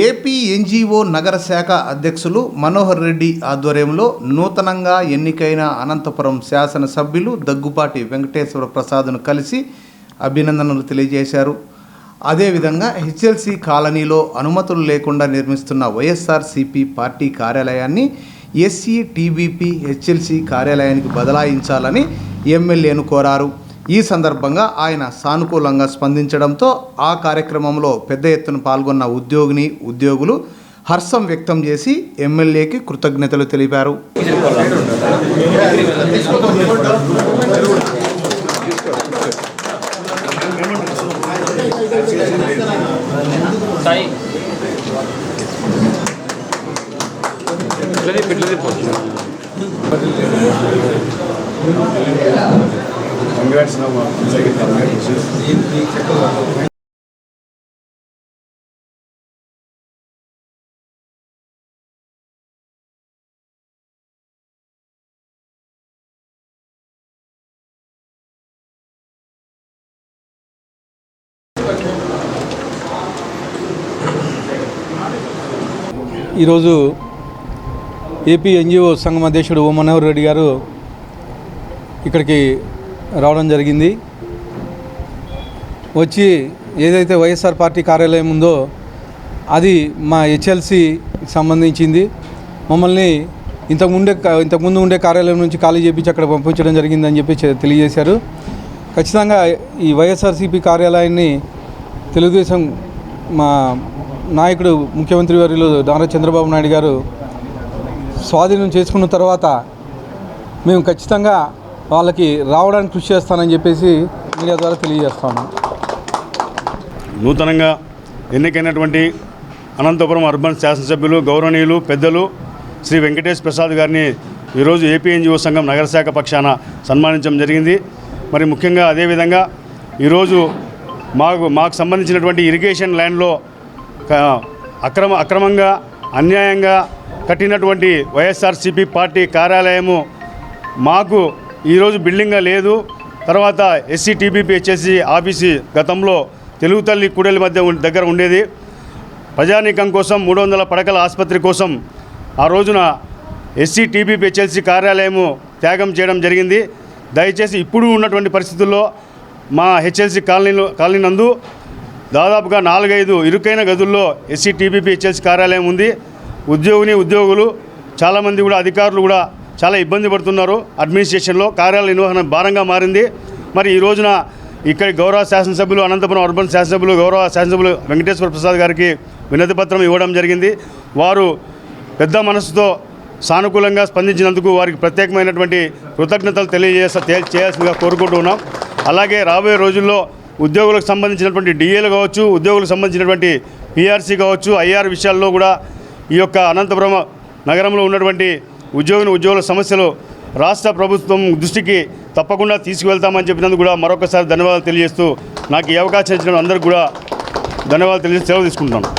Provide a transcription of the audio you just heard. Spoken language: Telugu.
ఏపీ ఎన్జీఓ నగర శాఖ అధ్యక్షులు మనోహర్ రెడ్డి ఆధ్వర్యంలో నూతనంగా ఎన్నికైన అనంతపురం శాసనసభ్యులు దగ్గుపాటి వెంకటేశ్వర ప్రసాద్ను కలిసి అభినందనలు తెలియజేశారు. అదేవిధంగా హెచ్ఎల్సి కాలనీలో అనుమతులు లేకుండా నిర్మిస్తున్న వైఎస్ఆర్సీపీ పార్టీ కార్యాలయాన్ని ఎస్సీ టీబీపీ హెచ్ఎల్సి కార్యాలయానికి బదలాయించాలని ఎమ్మెల్యేను కోరారు. ఈ సందర్భంగా ఆయన సానుకూలంగా స్పందించడంతో ఆ కార్యక్రమంలో పెద్ద ఎత్తున పాల్గొన్న ఉద్యోగిని ఉద్యోగులు హర్షం వ్యక్తం చేసి ఎమ్మెల్యేకి కృతజ్ఞతలు తెలిపారు. కంగ్రాట్స్ ఇట్లనే ఈరోజు ఏపీ ఎన్జిఓ సంఘం అధ్యక్షుడు ఓ మనోహర్ రెడ్డి గారు ఇక్కడికి రావడం జరిగింది. వచ్చి ఏదైతే వైఎస్ఆర్ పార్టీ కార్యాలయం ఉందో అది మా హెచ్ఎల్సి సంబంధించింది. మమ్మల్ని ఇంతకుముందే ఇంతకుముందు ఉండే కార్యాలయం నుంచి ఖాళీ చేపించి అక్కడ పంపించడం జరిగిందని చెప్పి తెలియజేశారు. ఖచ్చితంగా ఈ వైఎస్ఆర్సీపీ కార్యాలయాన్ని తెలుగుదేశం మా నాయకుడు ముఖ్యమంత్రి వారిలో నారా చంద్రబాబు నాయుడు గారు స్వాధీనం చేసుకున్న తర్వాత మేము ఖచ్చితంగా వాళ్ళకి రావడానికి కృషి చేస్తానని చెప్పేసి మీడియా ద్వారా తెలియజేస్తాను. నూతనంగా ఎన్నికైనటువంటి అనంతపురం అర్బన్ శాసనసభ్యులు గౌరవనీయులు పెద్దలు శ్రీ వెంకటేష్ ప్రసాద్ గారిని ఈరోజు ఏపీ ఎన్జిఓ సంఘం నగర శాఖ పక్షాన సన్మానించడం జరిగింది. మరి ముఖ్యంగా అదేవిధంగా ఈరోజు మాకు మాకు సంబంధించినటువంటి ఇరిగేషన్ ల్యాండ్లో అక్రమ అక్రమంగా అన్యాయంగా కట్టినటువంటి వైఎస్ఆర్సీపీ పార్టీ కార్యాలయము మాకు ఈరోజు బిల్డింగ్గా లేదు. తర్వాత ఎస్సీ టీబీపీ హెచ్ఎస్సి ఆఫీసు గతంలో తెలుగు తల్లి కూడలి మధ్య దగ్గర ఉండేది. ప్రజానీకం కోసం మూడు వందల పడకల ఆసుపత్రి కోసం ఆ రోజున ఎస్సీ టీబీపీ హెచ్ఎల్సి కార్యాలయము త్యాగం చేయడం జరిగింది. దయచేసి ఇప్పుడు ఉన్నటువంటి పరిస్థితుల్లో మా హెచ్ఎల్సి కాలనీలో కాలనీ నందు దాదాపుగా నాలుగైదు ఇరుకైన గదుల్లో ఎస్సీ టీబీపీ హెచ్ఎల్సి కార్యాలయం ఉంది. ఉద్యోగిని ఉద్యోగులు చాలామంది కూడా అధికారులు కూడా చాలా ఇబ్బంది పడుతున్నారు. అడ్మినిస్ట్రేషన్లో కార్యాలయ నిర్వహణ భారంగా మారింది. మరి ఈ రోజున ఇక్కడ గౌరవ శాసనసభ్యులు అనంతపురం అర్బన్ శాసనసభ్యులు గౌరవ శాసనసభ్యులు వెంకటేశ్వర ప్రసాద్ గారికి వినతి పత్రం ఇవ్వడం జరిగింది. వారు పెద్ద మనసుతో సానుకూలంగా స్పందించినందుకు వారికి ప్రత్యేకమైనటువంటి కృతజ్ఞతలు తెలియజేస్తా చేయాల్సిందిగా కోరుకుంటూ ఉన్నాం. అలాగే రాబోయే రోజుల్లో ఉద్యోగులకు సంబంధించినటువంటి డిఏలు కావచ్చు ఉద్యోగులకు సంబంధించినటువంటి పిఆర్సీ కావచ్చు ఐఆర్ విషయాల్లో కూడా ఈ యొక్క అనంతపురం నగరంలో ఉన్నటువంటి ఉద్యోగిని ఉద్యోగుల సమస్యలు రాష్ట్ర ప్రభుత్వం దృష్టికి తప్పకుండా తీసుకువెళ్తామని చెప్పినందుకు కూడా మరొకసారి ధన్యవాదాలు తెలియజేస్తూ నాకు ఈ అవకాశం ఇచ్చిన అందరికీ కూడా ధన్యవాదాలు తెలియజేసి సెలవు తీసుకుంటున్నాను.